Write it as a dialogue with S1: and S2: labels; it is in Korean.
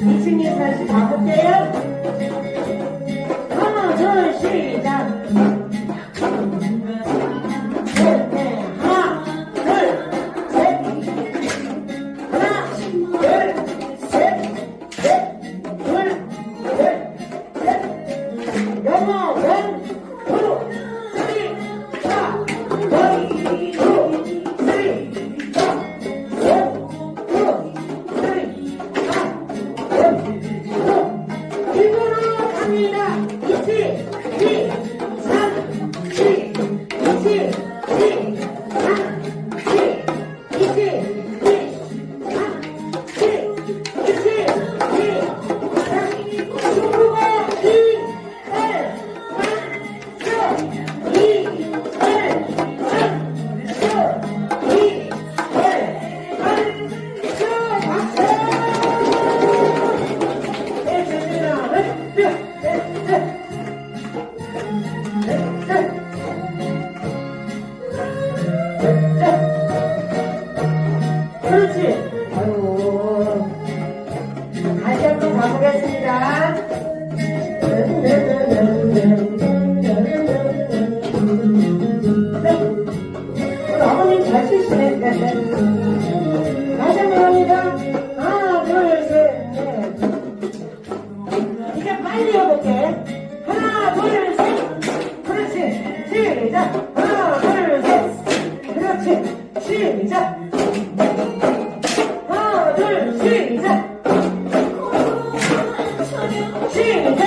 S1: 2층에 다시 가볼게요. 하나, 둘, 시작. Come on, man! 그렇지. 아유. 다시 한번 가보겠습니다. Cheers.